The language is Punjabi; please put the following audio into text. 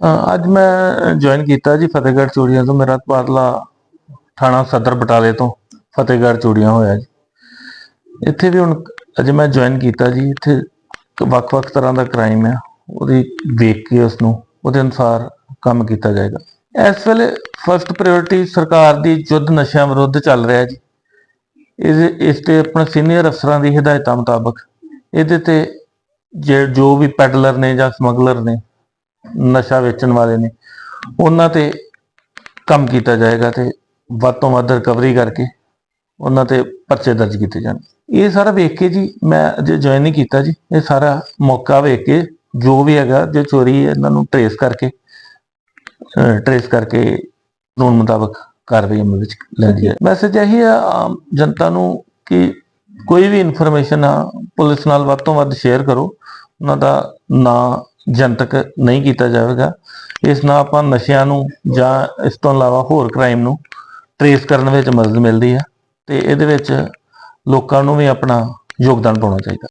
ਅੱਜ ਮੈਂ ਜੁਆਇਨ ਕੀਤਾ ਜੀ ਫਤਿਹਗੜ੍ਹ ਚੂੜੀਆਂ ਤੋਂ, ਮੇਰਾ ਤਬਾਦਲਾ ਥਾਣਾ ਸਦਰ ਬਟਾਲੇ ਤੋਂ, ਫਤਿਹਗੜ੍ਹ ਚੂੜੀਆਂ ਹੋਇਆ ਜੀ। ਇੱਥੇ ਵੀ ਹੁਣ ਅਜੇ ਮੈਂ ਜੁਆਇਨ ਕੀਤਾ ਜੀ, ਇੱਥੇ ਵੱਖ-ਵੱਖ ਤਰ੍ਹਾਂ ਦਾ ਕ੍ਰਾਈਮ ਹੈ ਉਹਦੀ ਵੇਖ ਕੇ ਉਸ ਨੂੰ ਉਹਦੇ ਅਨੁਸਾਰ ਕੰਮ ਕੀਤਾ ਜਾਏਗਾ। ਇਸ ਵੇਲੇ ਫਸਟ ਪ੍ਰਾਇੋਰਟੀ ਸਰਕਾਰ ਦੀ ਯੁੱਧ ਨਸ਼ਿਆਂ ਵਿਰੁੱਧ ਚੱਲ ਰਿਹਾ ਜੀ। ਇਹਦੇ ਇਸ ਤੇ ਆਪਣੇ ਸੀਨੀਅਰ ਅਫਸਰਾਂ ਦੀ ਹਦਾਇਤਾਂ ਮੁਤਾਬਕ, ਇਹਦੇ ਤੇ ਜੇ ਜੋ ਵੀ ਪੈਡਲਰ ਨੇ ਜਾਂ ਸਮਗਲਰ ਨੇ ਨਸ਼ਾ ਵੇਚਣ ਵਾਲੇ ਨੇ, ਉਹਨਾਂ ਤੇ ਕੰਮ ਕੀਤਾ ਜਾਏਗਾ ਤੇ ਵੱਧ ਤੋਂ ਵੱਧ ਰਿਕਵਰੀ ਕਰਕੇ ਉਹਨਾਂ ਤੇ ਪਰਚੇ ਦਰਜ ਕੀਤੇ ਜਾਣ। ਇਹ ਸਾਰਾ ਵੇਖ ਕੇ ਜੀ ਮੈਂ ਅਜੇ ਜੁਆਇਨ ਨਹੀਂ ਕੀਤਾ ਜੀ। ਇਹ ਸਾਰਾ ਮੌਕਾ ਵੇਖ ਕੇ ਜੋ ਵੀ ਹੈਗਾ, ਜੇ ਚੋਰੀ ਹੈ ਇਹਨਾਂ ਨੂੰ ਟਰੇਸ ਕਰਕੇ ਟਰੇਸ ਕਰਕੇ ਕਾਨੂੰਨ ਮੁਤਾਬਕ ਕਾਰਵਾਈ ਅਮਲ ਵਿੱਚ ਲੈਂਦੀ ਹੈ ਮੈਸੇਜ ਇਹੀ ਹੈ ਆਮ ਜਨਤਾ ਨੂੰ ਕਿ ਕੋਈ ਵੀ ਇਨਫੋਰਮੇਸ਼ਨ ਆ, ਪੁਲਿਸ ਨਾਲ ਵੱਧ ਤੋਂ ਵੱਧ ਸ਼ੇਅਰ ਕਰੋ। ਉਹਨਾਂ ਦਾ ਨਾਂ ਜਨਤਕ ਨਹੀਂ ਕੀਤਾ ਜਾਵੇਗਾ। ਇਸ ਨਾਲ ਆਪਾਂ ਨਸ਼ਿਆਂ ਨੂੰ ਜਾਂ ਇਸ ਤੋਂ ਇਲਾਵਾ ਹੋਰ ਕ੍ਰਾਈਮ ਨੂੰ ਟਰੇਸ ਕਰਨ ਵਿੱਚ ਮਦਦ ਮਿਲਦੀ ਹੈ ਤੇ ਇਹਦੇ ਵਿੱਚ ਲੋਕਾਂ ਨੂੰ ਵੀ ਆਪਣਾ ਯੋਗਦਾਨ ਪਾਉਣਾ ਚਾਹੀਦਾ।